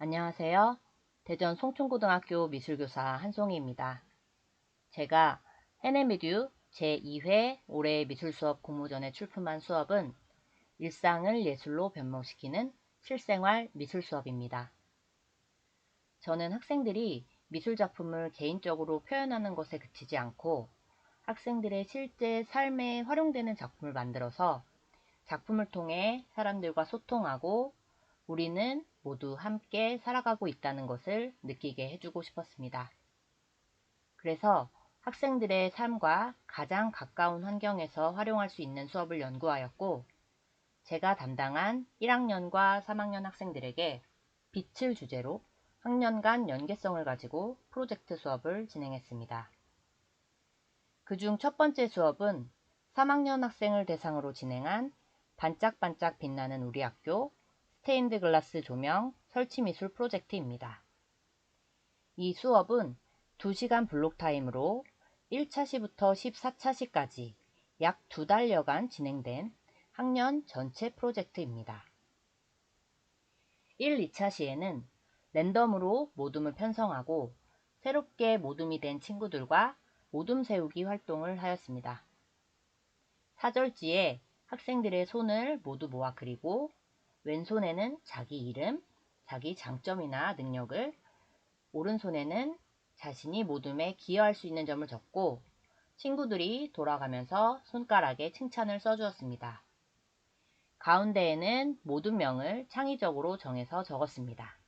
안녕하세요. 대전 송충고등학교 미술교사 한송이입니다. 제가 해내미듀 제2회 올해 미술수업 공모전에 출품한 수업은 일상을 예술로 변모시키는 실생활 미술수업입니다. 저는 학생들이 미술작품을 개인적으로 표현하는 것에 그치지 않고 학생들의 실제 삶에 활용되는 작품을 만들어서 작품을 통해 사람들과 소통하고 우리는 모두 함께 살아가고 있다는 것을 느끼게 해주고 싶었습니다. 그래서 학생들의 삶과 가장 가까운 환경에서 활용할 수 있는 수업을 연구하였고 제가 담당한 1학년과 3학년 학생들에게 빛을 주제로 학년간 연계성을 가지고 프로젝트 수업을 진행했습니다. 그중 첫 번째 수업은 3학년 학생을 대상으로 진행한 반짝반짝 빛나는 우리 학교 스테인드 글라스 조명 설치 미술 프로젝트입니다. 이 수업은 2시간 블록 타임으로 1차 시부터 14차 시까지 약 두 달여간 진행된 학년 전체 프로젝트입니다. 1, 2차 시에는 랜덤으로 모둠을 편성하고 새롭게 모둠이 된 친구들과 모둠 세우기 활동을 하였습니다. 사절지에 학생들의 손을 모두 모아 그리고 왼손에는 자기 이름, 자기 장점이나 능력을, 오른손에는 자신이 모둠에 기여할 수 있는 점을 적고 친구들이 돌아가면서 손가락에 칭찬을 써주었습니다. 가운데에는 모둠명을 창의적으로 정해서 적었습니다.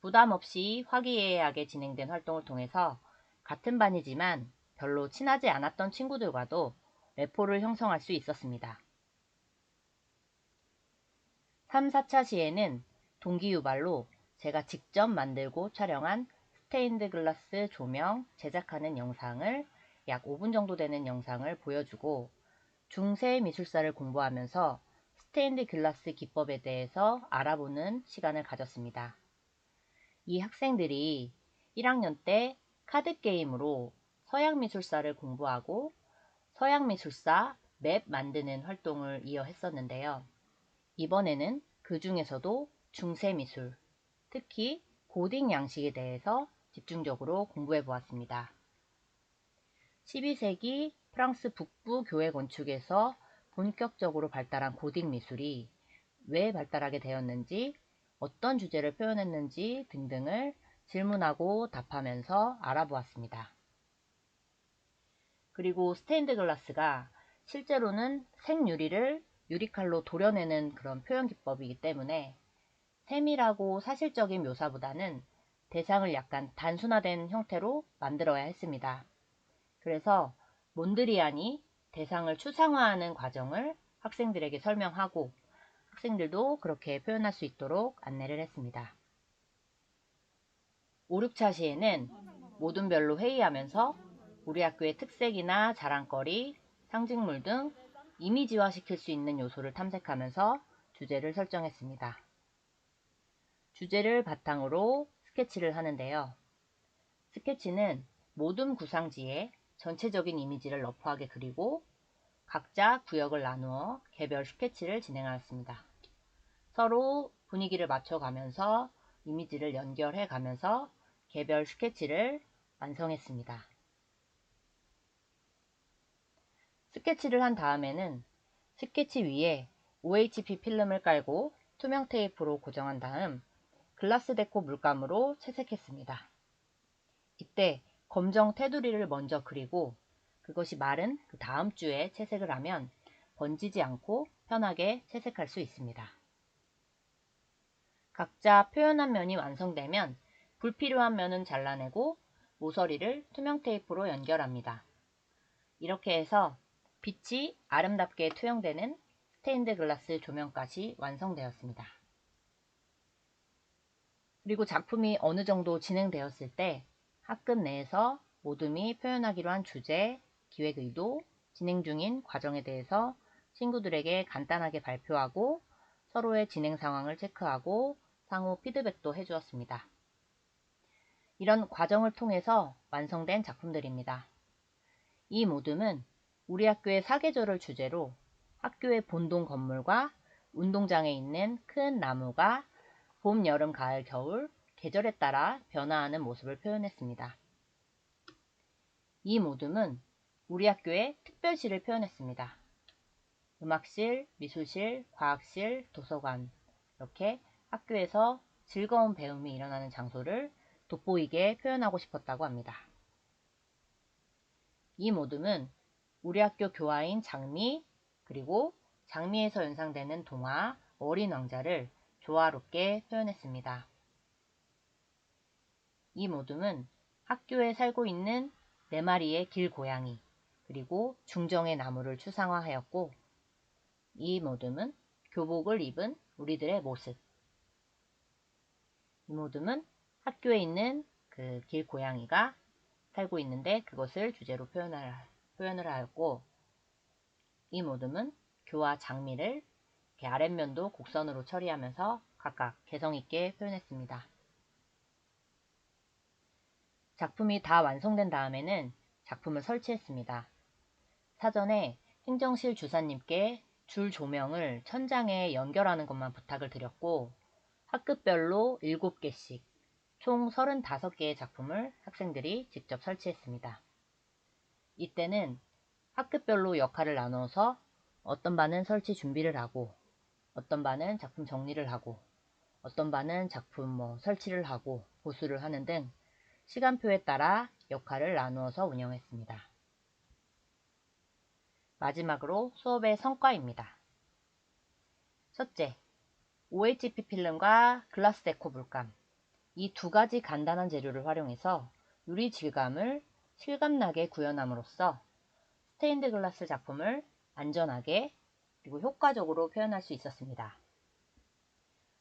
부담 없이 화기애애하게 진행된 활동을 통해서 같은 반이지만 별로 친하지 않았던 친구들과도 레포를 형성할 수 있었습니다. 3, 4차 시에는 동기유발로 제가 직접 만들고 촬영한 스테인드 글라스 조명 제작하는 영상을 약 5분 정도 되는 영상을 보여주고 중세 미술사를 공부하면서 스테인드 글라스 기법에 대해서 알아보는 시간을 가졌습니다. 이 학생들이 1학년 때 카드게임으로 서양미술사를 공부하고 서양미술사 맵 만드는 활동을 이어 했었는데요. 이번에는 그 중에서도 중세 미술, 특히 고딩 양식에 대해서 집중적으로 공부해 보았습니다. 12세기 프랑스 북부 교회 건축에서 본격적으로 발달한 고딕 미술이 왜 발달하게 되었는지, 어떤 주제를 표현했는지 등등을 질문하고 답하면서 알아보았습니다. 그리고 스테인드 글라스가 실제로는 생유리를 유리칼로 도려내는 그런 표현 기법이기 때문에 세밀하고 사실적인 묘사보다는 대상을 약간 단순화된 형태로 만들어야 했습니다. 그래서 몬드리안이 대상을 추상화하는 과정을 학생들에게 설명하고 학생들도 그렇게 표현할 수 있도록 안내를 했습니다. 5, 6차 시에는 모든 별로 회의하면서 우리 학교의 특색이나 자랑거리, 상징물 등 이미지화 시킬 수 있는 요소를 탐색하면서 주제를 설정했습니다. 주제를 바탕으로 스케치를 하는데요. 스케치는 모든 구상지에 전체적인 이미지를 러프하게 그리고 각자 구역을 나누어 개별 스케치를 진행하였습니다. 서로 분위기를 맞춰가면서 이미지를 연결해 가면서 개별 스케치를 완성했습니다. 스케치를 한 다음에는 스케치 위에 OHP 필름을 깔고 투명 테이프로 고정한 다음 글라스 데코 물감으로 채색했습니다. 이때 검정 테두리를 먼저 그리고 그것이 마른 그 다음 주에 채색을 하면 번지지 않고 편하게 채색할 수 있습니다. 각자 표현한 면이 완성되면 불필요한 면은 잘라내고 모서리를 투명 테이프로 연결합니다. 이렇게 해서 빛이 아름답게 투영되는 스테인드 글라스 조명까지 완성되었습니다. 그리고 작품이 어느 정도 진행되었을 때 학급 내에서 모둠이 표현하기로 한 주제, 기획 의도, 진행 중인 과정에 대해서 친구들에게 간단하게 발표하고 서로의 진행 상황을 체크하고 상호 피드백도 해주었습니다. 이런 과정을 통해서 완성된 작품들입니다. 이 모둠은 우리 학교의 사계절을 주제로 학교의 본동 건물과 운동장에 있는 큰 나무가 봄, 여름, 가을, 겨울 계절에 따라 변화하는 모습을 표현했습니다. 이 모둠은 우리 학교의 특별시를 표현했습니다. 음악실, 미술실, 과학실, 도서관 이렇게 학교에서 즐거운 배움이 일어나는 장소를 돋보이게 표현하고 싶었다고 합니다. 이 모둠은 우리 학교 교화인 장미 그리고 장미에서 연상되는 동화 어린 왕자를 조화롭게 표현했습니다. 이 모둠은 학교에 살고 있는 네 마리의 길고양이 그리고 중정의 나무를 추상화하였고 이 모둠은 교복을 입은 우리들의 모습 이 모둠은 학교에 있는 그 길고양이가 살고 있는데 그것을 주제로 표현을, 표현을 하였고 이 모둠은 교와 장미를 아랫면도 곡선으로 처리하면서 각각 개성있게 표현했습니다. 작품이 다 완성된 다음에는 작품을 설치했습니다. 사전에 행정실 주사님께 줄 조명을 천장에 연결하는 것만 부탁을 드렸고 학급별로 7개씩 총 35개의 작품을 학생들이 직접 설치했습니다. 이때는 학급별로 역할을 나누어서 어떤 반은 설치 준비를 하고 어떤 반은 작품 정리를 하고 어떤 반은 작품 뭐 설치를 하고 보수를 하는 등 시간표에 따라 역할을 나누어서 운영했습니다. 마지막으로 수업의 성과입니다. 첫째, OHP 필름과 글라스 데코 물감 이 두 가지 간단한 재료를 활용해서 유리 질감을 실감나게 구현함으로써 스테인드 글라스 작품을 안전하게 그리고 효과적으로 표현할 수 있었습니다.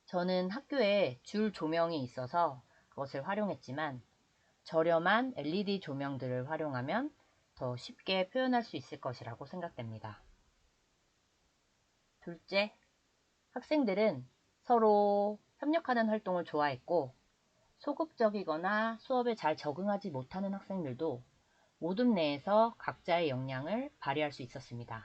저는 학교에 줄 조명이 있어서 그것을 활용했지만 저렴한 LED 조명들을 활용하면 더 쉽게 표현할 수 있을 것이라고 생각됩니다. 둘째, 학생들은 서로 협력하는 활동을 좋아했고 소극적이거나 수업에 잘 적응하지 못하는 학생들도 모둠 내에서 각자의 역량을 발휘할 수 있었습니다.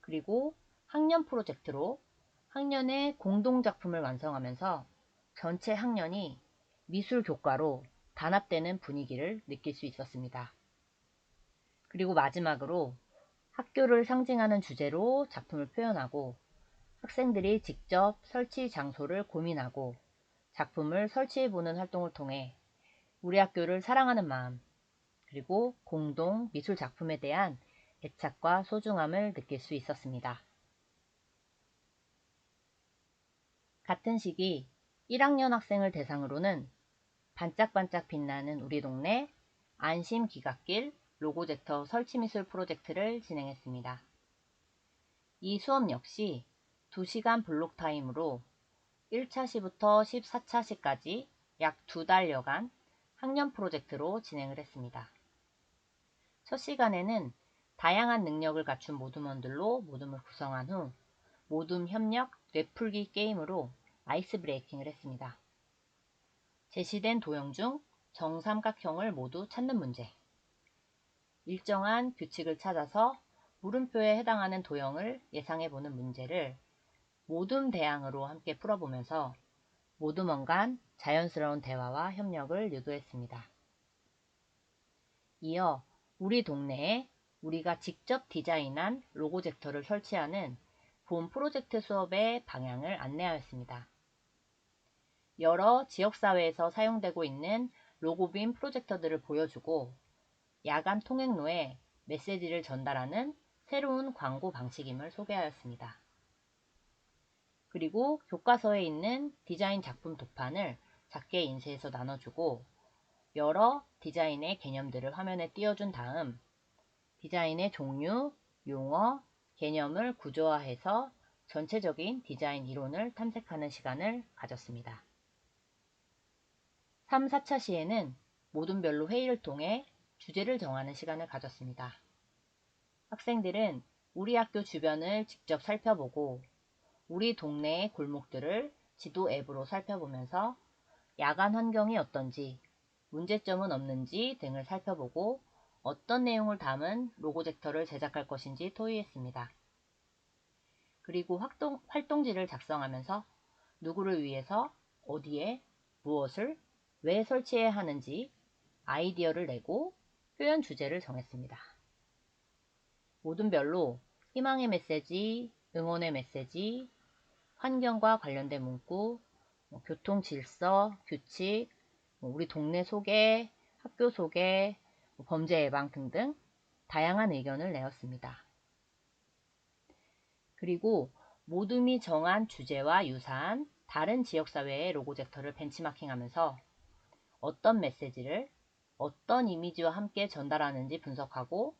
그리고 학년 프로젝트로 학년의 공동작품을 완성하면서 전체 학년이 미술 교과로 단합되는 분위기를 느낄 수 있었습니다. 그리고 마지막으로 학교를 상징하는 주제로 작품을 표현하고 학생들이 직접 설치 장소를 고민하고 작품을 설치해보는 활동을 통해 우리 학교를 사랑하는 마음 그리고 공동 미술 작품에 대한 애착과 소중함을 느낄 수 있었습니다. 같은 시기 1학년 학생을 대상으로는 반짝반짝 빛나는 우리 동네 안심 기갓길 로고젝터 설치미술 프로젝트를 진행했습니다. 이 수업 역시 2시간 블록 타임으로 1차 시부터 14차 시까지 약 두 달여간 학년 프로젝트로 진행을 했습니다. 첫 시간에는 다양한 능력을 갖춘 모둠원들로 모둠을 구성한 후 모둠 협력 뇌풀기 게임으로 아이스 브레이킹을 했습니다. 제시된 도형 중 정삼각형을 모두 찾는 문제 일정한 규칙을 찾아서 물음표에 해당하는 도형을 예상해보는 문제를 모둠 대항으로 함께 풀어보면서 모둠원 간 자연스러운 대화와 협력을 유도했습니다. 이어 우리 동네에 우리가 직접 디자인한 로고 젝터를 설치하는 본 프로젝트 수업의 방향을 안내하였습니다. 여러 지역사회에서 사용되고 있는 로고빔 프로젝터들을 보여주고 야간 통행로에 메시지를 전달하는 새로운 광고 방식임을 소개하였습니다. 그리고 교과서에 있는 디자인 작품 도판을 작게 인쇄해서 나눠주고 여러 디자인의 개념들을 화면에 띄워준 다음 디자인의 종류, 용어, 개념을 구조화해서 전체적인 디자인 이론을 탐색하는 시간을 가졌습니다. 3, 4차 시에는 모둠별로 회의를 통해 주제를 정하는 시간을 가졌습니다. 학생들은 우리 학교 주변을 직접 살펴보고 우리 동네의 골목들을 지도 앱으로 살펴보면서 야간 환경이 어떤지, 문제점은 없는지 등을 살펴보고 어떤 내용을 담은 로고젝터를 제작할 것인지 토의했습니다. 그리고 활동, 활동지를 작성하면서 누구를 위해서 어디에 무엇을 왜 설치해야 하는지 아이디어를 내고 표현 주제를 정했습니다. 모든 별로 희망의 메시지, 응원의 메시지, 환경과 관련된 문구, 뭐 교통 질서, 규칙, 뭐 우리 동네 소개, 학교 소개, 뭐 범죄 예방 등등 다양한 의견을 내었습니다. 그리고 모둠이 정한 주제와 유사한 다른 지역사회의 로고 젝터를 벤치마킹하면서 어떤 메시지를 어떤 이미지와 함께 전달하는지 분석하고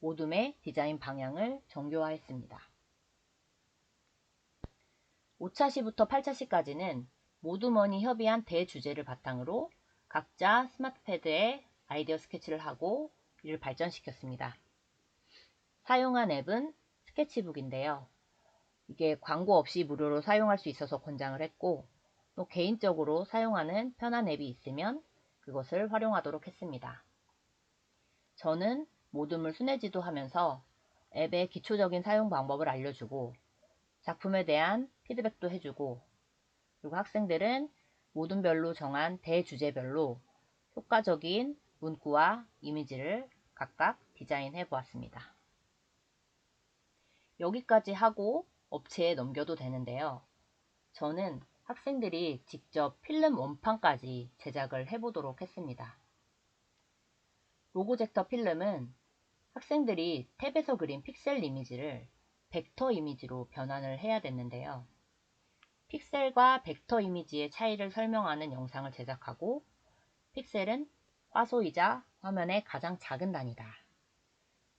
모둠의 디자인 방향을 정교화했습니다. 5차 시부터 8차 시까지는 모둠원이 협의한 대주제를 바탕으로 각자 스마트 패드에 아이디어 스케치를 하고 이를 발전시켰습니다. 사용한 앱은 스케치북인데요. 이게 광고 없이 무료로 사용할 수 있어서 권장을 했고 또 개인적으로 사용하는 편한 앱이 있으면 그것을 활용하도록 했습니다. 저는 모둠을 순회지도 하면서 앱의 기초적인 사용 방법을 알려주고 작품에 대한 피드백도 해주고 그리고 학생들은 모둠별로 정한 대주제별로 효과적인 문구와 이미지를 각각 디자인해 보았습니다. 여기까지 하고 업체에 넘겨도 되는데요. 저는 학생들이 직접 필름 원판까지 제작을 해보도록 했습니다. 로고젝터 필름은 학생들이 탭에서 그린 픽셀 이미지를 벡터 이미지로 변환을 해야 됐는데요. 픽셀과 벡터 이미지의 차이를 설명하는 영상을 제작하고 픽셀은 화소이자 화면의 가장 작은 단위다.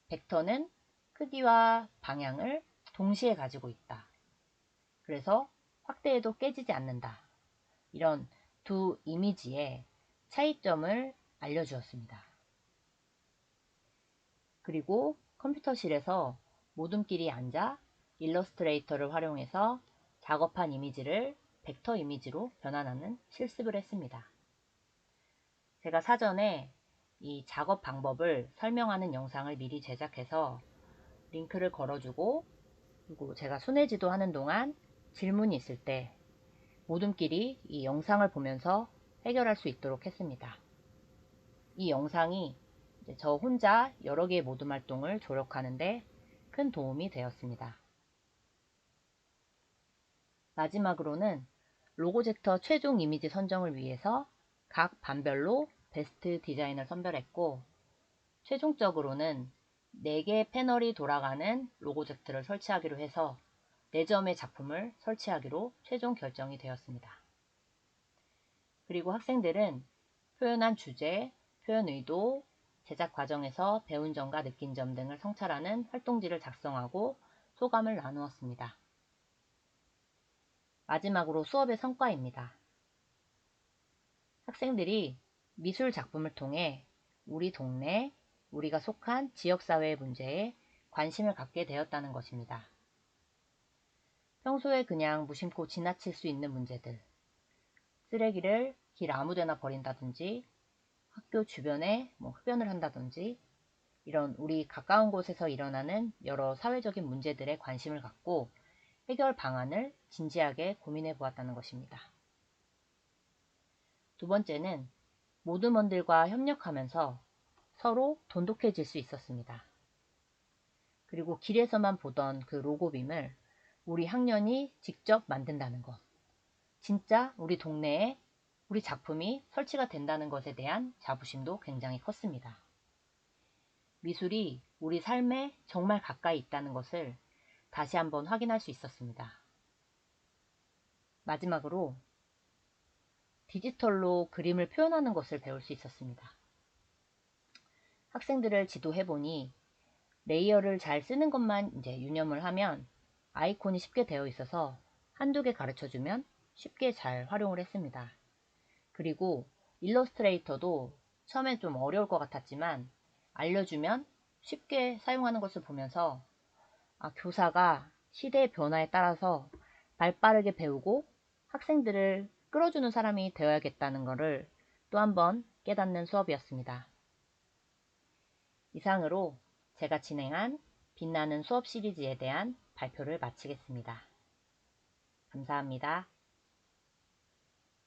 벡터는 크기와 방향을 동시에 가지고 있다. 그래서 확대해도 깨지지 않는다. 이런 두 이미지의 차이점을 알려주었습니다. 그리고 컴퓨터실에서 모둠끼리 앉아 일러스트레이터를 활용해서 작업한 이미지를 벡터 이미지로 변환하는 실습을 했습니다. 제가 사전에 이 작업 방법을 설명하는 영상을 미리 제작해서 링크를 걸어주고 그리고 제가 순회지도 하는 동안 질문이 있을 때 모둠끼리 이 영상을 보면서 해결할 수 있도록 했습니다. 이 영상이 저 혼자 여러 개의 모둠 활동을 조력하는데 큰 도움이 되었습니다. 마지막으로는 로고젝터 최종 이미지 선정을 위해서 각 반별로 베스트 디자인을 선별했고 최종적으로는 4개의 패널이 돌아가는 로고젝트를 설치하기로 해서 4점의 작품을 설치하기로 최종 결정이 되었습니다. 그리고 학생들은 표현한 주제, 표현 의도, 제작 과정에서 배운 점과 느낀 점 등을 성찰하는 활동지를 작성하고 소감을 나누었습니다. 마지막으로 수업의 성과입니다. 학생들이 미술 작품을 통해 우리 동네, 우리가 속한 지역사회의 문제에 관심을 갖게 되었다는 것입니다. 평소에 그냥 무심코 지나칠 수 있는 문제들, 쓰레기를 길 아무데나 버린다든지, 학교 주변에 뭐 흡연을 한다든지, 이런 우리 가까운 곳에서 일어나는 여러 사회적인 문제들에 관심을 갖고 해결 방안을 진지하게 고민해 보았다는 것입니다. 두 번째는 모드먼들과 협력하면서 서로 돈독해질 수 있었습니다. 그리고 길에서만 보던 그 로고빔을 우리 학년이 직접 만든다는 것. 진짜 우리 동네에 우리 작품이 설치가 된다는 것에 대한 자부심도 굉장히 컸습니다. 미술이 우리 삶에 정말 가까이 있다는 것을 다시 한번 확인할 수 있었습니다. 마지막으로 디지털로 그림을 표현하는 것을 배울 수 있었습니다. 학생들을 지도해보니 레이어를 잘 쓰는 것만 이제 유념을 하면 아이콘이 쉽게 되어 있어서 한두 개 가르쳐주면 쉽게 잘 활용을 했습니다. 그리고 일러스트레이터도 처음엔 좀 어려울 것 같았지만 알려주면 쉽게 사용하는 것을 보면서 아, 교사가 시대의 변화에 따라서 발빠르게 배우고 학생들을 끌어주는 사람이 되어야겠다는 것을 또 한 번 깨닫는 수업이었습니다. 이상으로 제가 진행한 빛나는 수업 시리즈에 대한 발표를 마치겠습니다. 감사합니다.